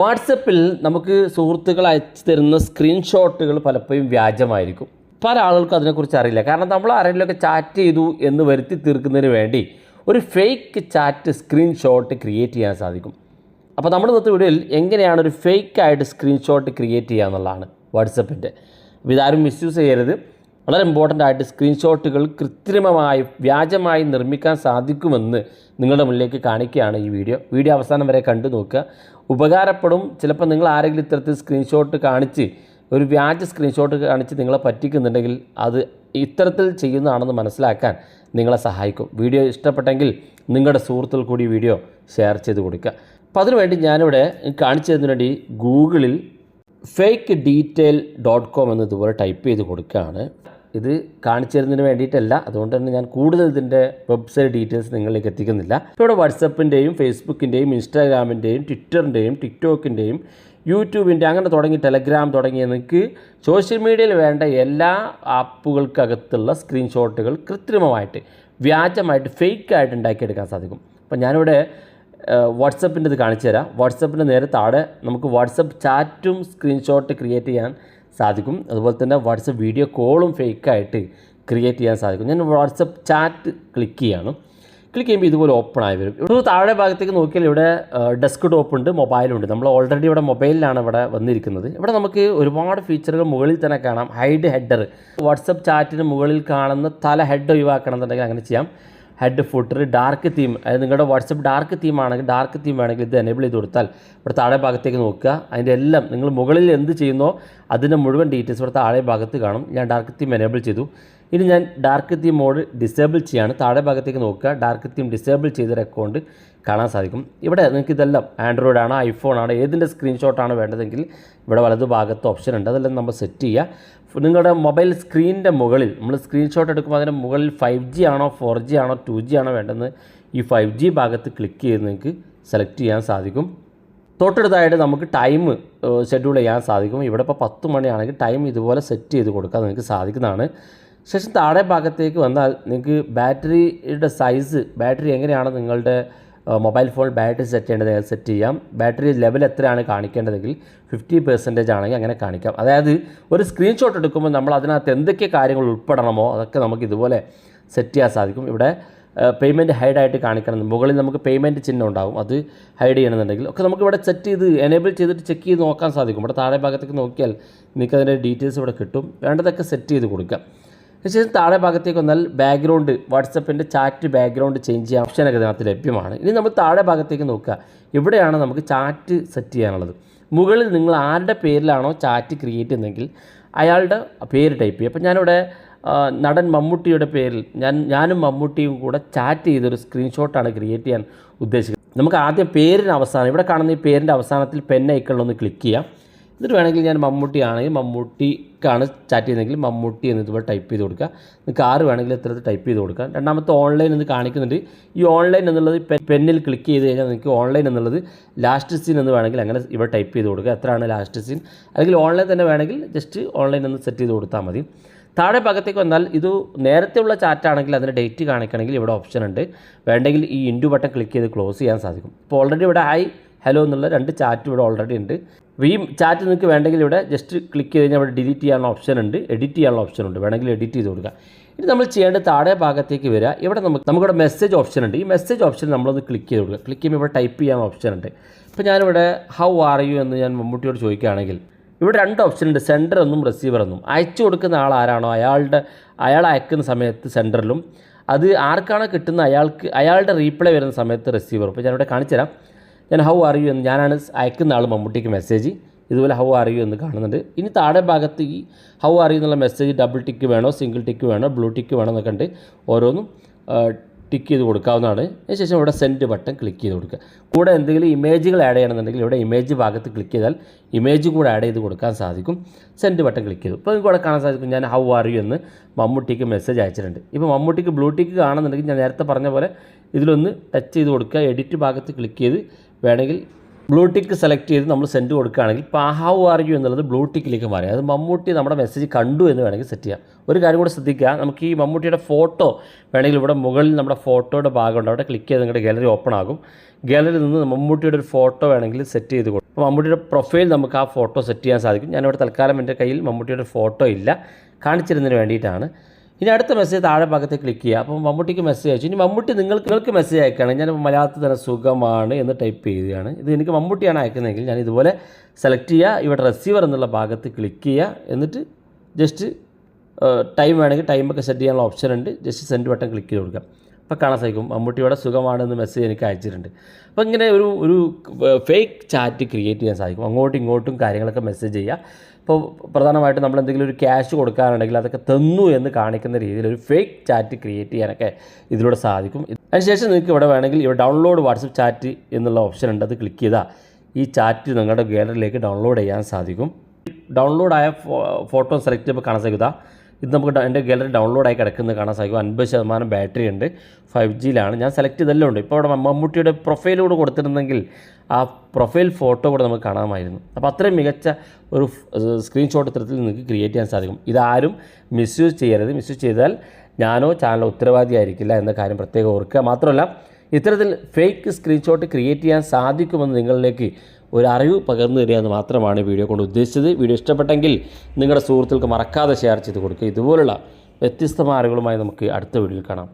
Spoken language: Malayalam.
വാട്സപ്പിൽ നമുക്ക് സുഹൃത്തുക്കൾ അയച്ചു തരുന്ന സ്ക്രീൻഷോട്ടുകൾ പലപ്പോഴും വ്യാജമായിരിക്കും. പല ആളുകൾക്കും അതിനെക്കുറിച്ച് അറിയില്ല. കാരണം നമ്മൾ ആരെങ്കിലുമൊക്കെ ചാറ്റ് ചെയ്തു എന്ന് വരുത്തി തീർക്കുന്നതിന് വേണ്ടി ഒരു ഫേക്ക് ചാറ്റ് സ്ക്രീൻഷോട്ട് ക്രിയേറ്റ് ചെയ്യാൻ സാധിക്കും. അപ്പോൾ നമ്മുടെ ഇന്നത്തെ വീഡിയോയിൽ എങ്ങനെയാണ് ഒരു ഫേക്ക് ആയിട്ട് സ്ക്രീൻഷോട്ട് ക്രിയേറ്റ് ചെയ്യുക എന്നുള്ളതാണ് വാട്സപ്പിന്റെ ഇതാരും മിസ്യൂസ് ചെയ്യരുത്. വളരെ ഇമ്പോർട്ടന്റ് ആയിട്ട് സ്ക്രീൻഷോട്ടുകൾ കൃത്രിമമായി വ്യാജമായി നിർമ്മിക്കാൻ സാധിക്കുമെന്ന് നിങ്ങളുടെ മുന്നിലേക്ക് കാണിക്കുകയാണ് ഈ വീഡിയോ. വീഡിയോ അവസാനം വരെ കണ്ടു നോക്കുക. ഉപകാരപ്പെടും. ചിലപ്പോൾ നിങ്ങൾ ആരെങ്കിലും ഇത്തരത്തിൽ സ്ക്രീൻഷോട്ട് കാണിച്ച് ഒരു വ്യാജ സ്ക്രീൻഷോട്ട് കാണിച്ച് നിങ്ങളെ പറ്റിക്കുന്നുണ്ടെങ്കിൽ അത് ഇത്തരത്തിൽ ചെയ്യുന്നതാണെന്ന് മനസ്സിലാക്കാൻ നിങ്ങളെ സഹായിക്കും. വീഡിയോ ഇഷ്ടപ്പെട്ടെങ്കിൽ നിങ്ങളുടെ സുഹൃത്തുക്കൾ കൂടി വീഡിയോ ഷെയർ ചെയ്ത് കൊടുക്കുക. അപ്പോൾ അതിനുവേണ്ടി ഞാനിവിടെ കാണിച്ചു തരുന്നതിന് വേണ്ടി ഗൂഗിളിൽ ഫേക്ക് ഡീറ്റെയിൽ ഡോട്ട് കോം എന്ന് ഇതുപോലെ ടൈപ്പ് ചെയ്ത് കൊടുക്കുകയാണ്. ഇത് കാണിച്ചു തരുന്നതിന് വേണ്ടിയിട്ടല്ല. അതുകൊണ്ട് തന്നെ ഞാൻ കൂടുതൽ ഇതിന്റെ വെബ്സൈറ്റ് ഡീറ്റെയിൽസ് നിങ്ങളിലേക്ക് എത്തിക്കുന്നില്ല. ഇവിടെ വാട്സപ്പിന്റെയും ഫേസ്ബുക്കിന്റെയും ഇൻസ്റ്റാഗ്രാമിന്റെയും ട്വിറ്ററിന്റെയും ടിക്ടോക്കിന്റെയും യൂട്യൂബിന്റെ അങ്ങനെ തുടങ്ങി ടെലഗ്രാം തുടങ്ങിയ നിങ്ങൾക്ക് സോഷ്യൽ മീഡിയയിൽ വേണ്ട എല്ലാ ആപ്പുകൾക്കകത്തുള്ള സ്ക്രീൻഷോട്ടുകൾ കൃത്രിമമായിട്ട് വ്യാജമായിട്ട് ഫേക്കായിട്ട് ഉണ്ടാക്കിയെടുക്കാൻ സാധിക്കും. അപ്പം ഞാനിവിടെ വാട്സപ്പിന്റെ ഇത് കാണിച്ചു തരാം. വാട്സപ്പിന്റെ നേരെ താഴെ നമുക്ക് വാട്സപ്പ് ചാറ്റും സ്ക്രീൻഷോട്ട് ക്രിയേറ്റ് ചെയ്യാൻ സാധിക്കും. അതുപോലെ തന്നെ വാട്സപ്പ് വീഡിയോ കോളും ഫേക്കായിട്ട് ക്രിയേറ്റ് ചെയ്യാൻ സാധിക്കും. ഞാൻ വാട്സപ്പ് ചാറ്റ് ക്ലിക്ക് ചെയ്യാണ്. ക്ലിക്ക് ചെയ്യുമ്പോൾ ഇതുപോലെ ഓപ്പൺ ആയി വരും. ഇവിടെ താഴെ ഭാഗത്തേക്ക് നോക്കിയാൽ ഇവിടെ ഡെസ്ക് ടോപ്പ് ഉണ്ട് മൊബൈലുണ്ട് നമ്മൾ ഓൾറെഡി ഇവിടെ മൊബൈലിലാണ് ഇവിടെ വന്നിരിക്കുന്നത്. ഇവിടെ നമുക്ക് ഒരുപാട് ഫീച്ചറുകൾ മുകളിൽ തന്നെ കാണാം. ഹൈഡ് ഹെഡർ വാട്സപ്പ് ചാറ്റിന് മുകളിൽ കാണുന്ന തല ഹെഡ് ഒഴിവാക്കണം എന്നുണ്ടെങ്കിൽ അങ്ങനെ ചെയ്യാം. ഹെഡ് ഫുട്ടർ ഡാർക്ക് തീം അതായത് നിങ്ങളുടെ വാട്സപ്പ് ഡാർക്ക് തീം ആണെങ്കിൽ ഡാർക്ക് തീം വേണമെങ്കിൽ ഇത് എനേബിൾ ചെയ്ത് കൊടുത്താൽ ഇവിടെ താഴെ ഭാഗത്തേക്ക് നോക്കുക. അതിന്റെ എല്ലാം നിങ്ങൾ മുകളിൽ എന്ത് ചെയ്യുന്നോ അതിന്റെ മുഴുവൻ ഡീറ്റെയിൽസ് ഇവിടെ താഴെ ഭാഗത്ത് കാണും. ഞാൻ ഡാർക്ക് തീം എനേബിൾ ചെയ്തു. ഇനി ഞാൻ ഡാർക്ക് തീം മോഡ് ഡിസേബിൾ ചെയ്യാണ്. താഴെ ഭാഗത്തേക്ക് നോക്കുക. ഡാർക്ക് തീം ഡിസേബിൾ ചെയ്തൊരു അക്കൗണ്ട് കാണാൻ സാധിക്കും. ഇവിടെ നിങ്ങൾക്ക് ഇതെല്ലാം ആൻഡ്രോയിഡ് ആണോ ഐഫോൺ ആണോ ഏതിന്റെ സ്ക്രീൻഷോട്ടാണ് വേണ്ടതെങ്കിൽ ഇവിടെ വലതു ഭാഗത്ത് ഓപ്ഷൻ ഉണ്ട്. അതെല്ലാം നമ്മൾ സെറ്റ് ചെയ്യുക. നിങ്ങളുടെ മൊബൈൽ സ്ക്രീനിന്റെ മുകളിൽ നമ്മൾ സ്ക്രീൻഷോട്ട് എടുക്കുമ്പോൾ അതിന്റെ മുകളിൽ ഫൈവ് ജി ആണോ ഫോർ ജി ആണോ ടു ജി ആണോ വേണ്ടതെന്ന് ഈ ഫൈവ് ജി ഭാഗത്ത് ക്ലിക്ക് ചെയ്ത് നിങ്ങൾക്ക് സെലക്ട് ചെയ്യാൻ സാധിക്കും. തൊട്ടടുത്തായിട്ട് നമുക്ക് ടൈം ഷെഡ്യൂൾ ചെയ്യാൻ സാധിക്കും. ഇവിടെ ഇപ്പോൾ പത്ത് മണിയാണെങ്കിൽ ടൈം ഇതുപോലെ സെറ്റ് ചെയ്ത് കൊടുക്കാൻ നിങ്ങൾക്ക് സാധിക്കുന്നതാണ്. ശേഷം താഴെ ഭാഗത്തേക്ക് വന്നാൽ നിങ്ങൾക്ക് ബാറ്ററിയുടെ സൈസ് ബാറ്ററി എങ്ങനെയാണ് നിങ്ങളുടെ മൊബൈൽ ഫോൺ ബാറ്ററി സെറ്റ് ചെയ്യേണ്ടത് സെറ്റ് ചെയ്യാം. ബാറ്ററി ലെവൽ എത്രയാണ് കാണിക്കേണ്ടതെങ്കിൽ ഫിഫ്റ്റി പെർസെന്റേജ് ആണെങ്കിൽ അങ്ങനെ കാണിക്കാം. അതായത് ഒരു സ്ക്രീൻഷോട്ട് എടുക്കുമ്പോൾ നമ്മൾ അതിനകത്ത് എന്തൊക്കെ കാര്യങ്ങൾ ഉൾപ്പെടണമോ അതൊക്കെ നമുക്ക് ഇതുപോലെ സെറ്റ് ചെയ്യാൻ സാധിക്കും. ഇവിടെ പേയ്മെന്റ് ഹൈഡായിട്ട് കാണിക്കണം മുകളിൽ നമുക്ക് പേയ്മെന്റ് ചിഹ്നം ഉണ്ടാകും അത് ഹൈഡ് ചെയ്യണമെന്നുണ്ടെങ്കിൽ. ഒക്കെ നമുക്ക് ഇവിടെ സെറ്റ് ചെയ്ത് എനേബിൾ ചെയ്തിട്ട് ചെക്ക് ചെയ്ത് നോക്കാൻ സാധിക്കും. ഇവിടെ താഴെ ഭാഗത്തേക്ക് നോക്കിയാൽ നിങ്ങൾക്ക് അതിന്റെ ഡീറ്റെയിൽസ് ഇവിടെ കിട്ടും. വേണ്ടതൊക്കെ സെറ്റ് ചെയ്ത് കൊടുക്കാം. ശേഷം താഴെ ഭാഗത്തേക്ക് വന്നാൽ ബാക്ക്ഗ്രൗണ്ട് വാട്സപ്പിന്റെ ചാറ്റ് ബാക്ക്ഗ്രൗണ്ട് ചേഞ്ച് ചെയ്യാൻ ഓപ്ഷനൊക്കെ ഇതിനകത്ത് ലഭ്യമാണ്. ഇനി നമ്മൾ താഴെ ഭാഗത്തേക്ക് നോക്കുക. ഇവിടെയാണ് നമുക്ക് ചാറ്റ് സെറ്റ് ചെയ്യാനുള്ളത്. മുകളിൽ നിങ്ങൾ ആരുടെ പേരിലാണോ ചാറ്റ് ക്രിയേറ്റ് ചെയ്യുന്നതെങ്കിൽ അയാളുടെ പേര് ടൈപ്പ് ചെയ്യുക. അപ്പോൾ ഞാനിവിടെ നടൻ മമ്മൂട്ടിയുടെ പേരിൽ ഞാൻ ഞാനും മമ്മൂട്ടിയും കൂടെ ചാറ്റ് ചെയ്തൊരു സ്ക്രീൻഷോട്ടാണ് ക്രിയേറ്റ് ചെയ്യാൻ ഉദ്ദേശിക്കുന്നത്. നമുക്ക് ആദ്യം പേരിന് അവസാനം ഇവിടെ കാണുന്ന ഈ പേരിന്റെ അവസാനത്തിൽ പെൻ ഐക്കണിലൊന്ന് ക്ലിക്ക് ചെയ്യാം. എന്നിട്ട് വേണമെങ്കിൽ ഞാൻ മമ്മൂട്ടി ആണെങ്കിൽ മമ്മൂട്ടിക്കാണ് ചാറ്റ് ചെയ്യുന്നതെങ്കിൽ മമ്മൂട്ടി എന്ന് ഇതുപോലെ ടൈപ്പ് ചെയ്ത് കൊടുക്കുക. നിങ്ങൾക്ക് ആറ് വേണമെങ്കിൽ ഇത്തരത്തിൽ ടൈപ്പ് ചെയ്ത് കൊടുക്കുക. രണ്ടാമത്തെ ഓൺലൈൻ എന്ന് കാണിക്കുന്നുണ്ട്. ഈ ഓൺലൈൻ എന്നുള്ളത് പെന്നിൽ ക്ലിക്ക് ചെയ്ത് കഴിഞ്ഞാൽ നിങ്ങൾക്ക് ഓൺലൈൻ എന്നുള്ളത് ലാസ്റ്റ് സീൻ എന്ന് വേണമെങ്കിൽ അങ്ങനെ ഇവിടെ ടൈപ്പ് ചെയ്ത് കൊടുക്കുക. എത്രയാണ് ലാസ്റ്റ് സീൻ അല്ലെങ്കിൽ ഓൺലൈൻ തന്നെ വേണമെങ്കിൽ ജസ്റ്റ് ഓൺലൈൻ എന്ന് സെറ്റ് ചെയ്ത് കൊടുത്താൽ മതി. താഴെ ഭാഗത്തേക്ക് വന്നാൽ ഇത് നേരത്തെ ഉള്ള ചാറ്റാണെങ്കിൽ അതിന്റെ ഡേറ്റ് കാണിക്കണമെങ്കിൽ ഇവിടെ ഓപ്ഷൻ ഉണ്ട്. വേണ്ടെങ്കിൽ ഈ ഇൻഡു ബട്ടൺ ക്ലിക്ക് ചെയ്ത് ക്ലോസ് ചെയ്യാൻ സാധിക്കും. ഇപ്പോൾ ഓൾറെഡി ഇവിടെ ഹായ് ഹലോ എന്നുള്ള രണ്ട് ചാറ്റ് ഇവിടെ ഓൾറെഡി ഉണ്ട്. ഈ ചാറ്റ് നിങ്ങൾക്ക് വേണ്ടെങ്കിൽ ഇവിടെ ജസ്റ്റ് ക്ലിക്ക് ചെയ്ത് കഴിഞ്ഞാൽ ഇവിടെ ഡിലീറ്റ് ചെയ്യാനുള്ള ഓപ്ഷൻ ഉണ്ട്. എഡിറ്റ് ചെയ്യാനുള്ള ഓപ്ഷൻ ഉണ്ട്. വേണമെങ്കിൽ എഡിറ്റ് ചെയ്ത് കൊടുക്കുക ഇനി നമ്മൾ ചെയ്യേണ്ട താഴെ ഭാഗത്തേക്ക് വരിക. ഇവിടെ നമുക്ക് നമുക്കിവിടെ മെസ്സേജ് ഓപ്ഷൻ ഉണ്ട്. ഈ മെസ്സേജ് ഓപ്ഷൻ നമ്മളൊന്ന് ക്ലിക്ക് ചെയ്ത് കൊടുക്കുക. ക്ലിക്ക് ചെയ്യുമ്പോൾ ഇവിടെ ടൈപ്പ് ചെയ്യാൻ ഓപ്ഷൻ ഉണ്ട്. ഇപ്പോൾ ഞാനിവിടെ ഹൗ ആർ യു എന്ന് ഞാൻ മമ്മൂട്ടിയോട് ചോദിക്കുകയാണെങ്കിൽ ഇവിടെ രണ്ട് ഓപ്ഷൻ ഉണ്ട്. സെൻഡർ എന്നും റിസീവർ എന്നും. അയച്ചു കൊടുക്കുന്ന ആൾ ആരാണോ? അയാളുടെ അയാൾ അയക്കുന്ന സമയത്ത് സെന്ററിലും അത് ആർക്കാണോ കിട്ടുന്ന അയാൾക്ക് അയാളുടെ റീപ്ലൈ വരുന്ന സമയത്ത് റിസീവർ ഇപ്പോൾ ഞാനിവിടെ കാണിച്ചു തരാം ഞാൻ ഹൗ ആർ യു എന്ന് ഞാനാണ് അയക്കുന്ന ആൾ മമ്മൂട്ടിക്ക് മെസ്സേജ് ഇതുപോലെ ഹൗ ആർ യു എന്ന് കാണുന്നുണ്ട്. ഇനി താഴെ ഭാഗത്ത് ഈ ഹൗ ആർ യു എന്നുള്ള മെസ്സേജ് ഡബിൾ ടിക്ക് വേണോ സിംഗിൾ ടിക്ക് വേണോ ബ്ലൂ ടിക്ക് വേണോ എന്നൊക്കെ ഉണ്ട്. ഓരോന്നും ടിക്ക് ചെയ്ത് കൊടുക്കാവുന്നതാണ്. അതിനുശേഷം ഇവിടെ സെൻഡ് ബട്ടൺ ക്ലിക്ക് ചെയ്ത് കൊടുക്കുക. കൂടെ എന്തെങ്കിലും ഇമേജുകൾ ആഡ് ചെയ്യണമെന്നുണ്ടെങ്കിൽ ഇവിടെ ഇമേജ് ഭാഗത്ത് ക്ലിക്ക് ചെയ്താൽ ഇമേജ് കൂടെ ആഡ് ചെയ്ത് കൊടുക്കാൻ സാധിക്കും. സെൻഡ് ബട്ടൺ ക്ലിക്ക് ചെയ്തു. ഇപ്പോൾ ഇവിടെ കാണാൻ സാധിക്കും. ഞാൻ ഹൗ ആർ യു എന്ന് മമ്മൂട്ടിക്ക് മെസ്സേജ് അയച്ചിട്ടുണ്ട്. ഇപ്പോൾ മമ്മൂട്ടിക്ക് ബ്ലൂ ടിക്ക് കാണുന്നുണ്ടെങ്കിൽ ഞാൻ നേരത്തെ പറഞ്ഞ പോലെ ഇതിലൊന്ന് ടച്ച് ചെയ്ത് കൊടുക്കുക. എഡിറ്റ് ഭാഗത്ത് ക്ലിക്ക് ചെയ്ത് വേണമെങ്കിൽ ബ്ലൂ ടിക്ക് സെലക്ട് ചെയ്ത് നമ്മൾ സെൻഡ് കൊടുക്കുകയാണെങ്കിൽ ഇപ്പോൾ ഹൗ ആർ എന്നുള്ളത് ബ്ലൂ ടിക്കിലേക്ക് മാറി. അത് മമ്മൂട്ടി നമ്മുടെ മെസ്സേജ് കണ്ടു എന്ന് വേണമെങ്കിൽ സെറ്റ് ചെയ്യാം. ഒരു കാര്യം കൂടി ശ്രദ്ധിക്കുക. നമുക്ക് ഈ മമ്മൂട്ടിയുടെ ഫോട്ടോ വേണമെങ്കിൽ ഇവിടെ മുകളിൽ നമ്മുടെ ഫോട്ടോയുടെ ഭാഗമുണ്ട്. അവിടെ ക്ലിക്ക് ചെയ്ത് നിങ്ങളുടെ ഗാലറി ഓപ്പൺ ആകും. ഗാലറിയിൽ നിന്ന് മമ്മൂട്ടിയുടെ ഒരു ഫോട്ടോ വേണമെങ്കിൽ സെറ്റ് ചെയ്ത് കൊടുക്കും അപ്പോൾ മമ്മൂട്ടിയുടെ പ്രൊഫൈൽ നമുക്ക് ആ ഫോട്ടോ സെറ്റ് ചെയ്യാൻ സാധിക്കും. ഞാനിവിടെ തൽക്കാലം എന്റെ കയ്യിൽ മമ്മൂട്ടിയുടെ ഫോട്ടോ ഇല്ല. കാണിച്ചിരുന്നതിന് വേണ്ടിയിട്ടാണ്. ഇനി അടുത്ത മെസ്സേജ് താഴെ ഭാഗത്ത് ക്ലിക്ക് ചെയ്യുക. അപ്പോൾ മമ്മൂട്ടിക്ക് മെസ്സേജ് അയച്ചു. ഇനി മമ്മൂട്ടി നിങ്ങൾക്ക് നിങ്ങൾക്ക് മെസ്സേജ് അയക്കുകയാണ്. ഞാൻ മലയാളത്തിൽ തന്നെ സുഖമാണ് എന്ന് ടൈപ്പ് ചെയ്യുകയാണ്. ഇത് എനിക്ക് മമ്മൂട്ടിയാണ് അയക്കുന്നതെങ്കിൽ ഞാൻ ഇതുപോലെ സെലക്ട് ചെയ്യുക. ഇവിടെ റിസീവർ എന്നുള്ള ഭാഗത്ത് ക്ലിക്ക് ചെയ്യുക. എന്നിട്ട് ജസ്റ്റ് ടൈം വേണമെങ്കിൽ ടൈമൊക്കെ സെറ്റ് ചെയ്യാനുള്ള ഓപ്ഷൻ ഉണ്ട്. ജസ്റ്റ് സെൻഡ് ബട്ടൺ ക്ലിക്ക് ചെയ്ത് കൊടുക്കുക. അപ്പോൾ കാണാൻ സാധിക്കും. മമ്മൂട്ടിയുടെ സുഖമാണെന്ന് മെസ്സേജ് എനിക്ക് അയച്ചിട്ടുണ്ട്. അപ്പോൾ ഇങ്ങനെ ഒരു ഒരു ഫേക്ക് ചാറ്റ് ക്രിയേറ്റ് ചെയ്യാൻ സാധിക്കും. അങ്ങോട്ടും ഇങ്ങോട്ടും കാര്യങ്ങളൊക്കെ മെസ്സേജ് ചെയ്യുക. ഇപ്പോൾ പ്രധാനമായിട്ടും നമ്മൾ എന്തെങ്കിലും ഒരു ക്യാഷ് കൊടുക്കാനുണ്ടെങ്കിൽ അതൊക്കെ തന്നു എന്ന് കാണിക്കുന്ന രീതിയിൽ ഒരു ഫേക്ക് ചാറ്റ് ക്രിയേറ്റ് ചെയ്യാനൊക്കെ ഇതിലൂടെ സാധിക്കും. അതിനുശേഷം നിങ്ങൾക്ക് ഇവിടെ വേണമെങ്കിൽ ഇവിടെ ഡൗൺലോഡ് വാട്സപ്പ് ചാറ്റ് എന്നുള്ള ഓപ്ഷൻ ഉണ്ട്. അത് ക്ലിക്ക് ചെയ്താൽ ഈ ചാറ്റ് നിങ്ങളുടെ ഗാലറിയിലേക്ക് ഡൗൺലോഡ് ചെയ്യാൻ സാധിക്കും. ഡൗൺലോഡായ ഫോട്ടോ സെലക്ട് ചെയ്യുമ്പോൾ കാണാൻ സാധിക്കുക ഇത് നമുക്ക് എന്റെ ഗാലറി ഡൗൺലോഡായി കിടക്കുന്നത് കാണാൻ സാധിക്കും. അൻപത് ശതമാനം ബാറ്ററി ഉണ്ട്. ഫൈവ് ജിയിലാണ് ഞാൻ സെലക്ട് ചെയ്തെല്ലാം ഉണ്ട് ഇപ്പോൾ അവിടെ മമ്മൂട്ടിയുടെ പ്രൊഫൈലൂടെ കൊടുത്തിരുന്നെങ്കിൽ ആ പ്രൊഫൈൽ ഫോട്ടോ കൂടെ നമുക്ക് കാണാമായിരുന്നു. അപ്പോൾ അത്രയും മികച്ച ഒരു സ്ക്രീൻഷോട്ട് ഇത്തരത്തിൽ നിങ്ങൾക്ക് ക്രിയേറ്റ് ചെയ്യാൻ സാധിക്കും. ഇതാരും മിസ്യൂസ് ചെയ്യരുത്. മിസ്യൂസ് ചെയ്താൽ ഞാനോ ചാനലോ ഉത്തരവാദിയായിരിക്കില്ല എന്ന കാര്യം പ്രത്യേകം ഓർക്കുക. മാത്രമല്ല ഇത്തരത്തിൽ ഫേക്ക് സ്ക്രീൻഷോട്ട് ക്രിയേറ്റ് ചെയ്യാൻ സാധിക്കുമെന്ന് നിങ്ങളിലേക്ക് ഒരു അറിവ് പകർന്നു തരിക എന്ന് മാത്രമാണ് വീഡിയോ കൊണ്ട് ഉദ്ദേശിച്ചത്. വീഡിയോ ഇഷ്ടപ്പെട്ടെങ്കിൽ നിങ്ങളുടെ സുഹൃത്തുക്കൾക്ക് മറക്കാതെ ഷെയർ ചെയ്ത് കൊടുക്കുക. ഇതുപോലുള്ള വ്യത്യസ്തമായ അറിവുകളുമായി നമുക്ക് അടുത്ത വീഡിയോയിൽ കാണാം.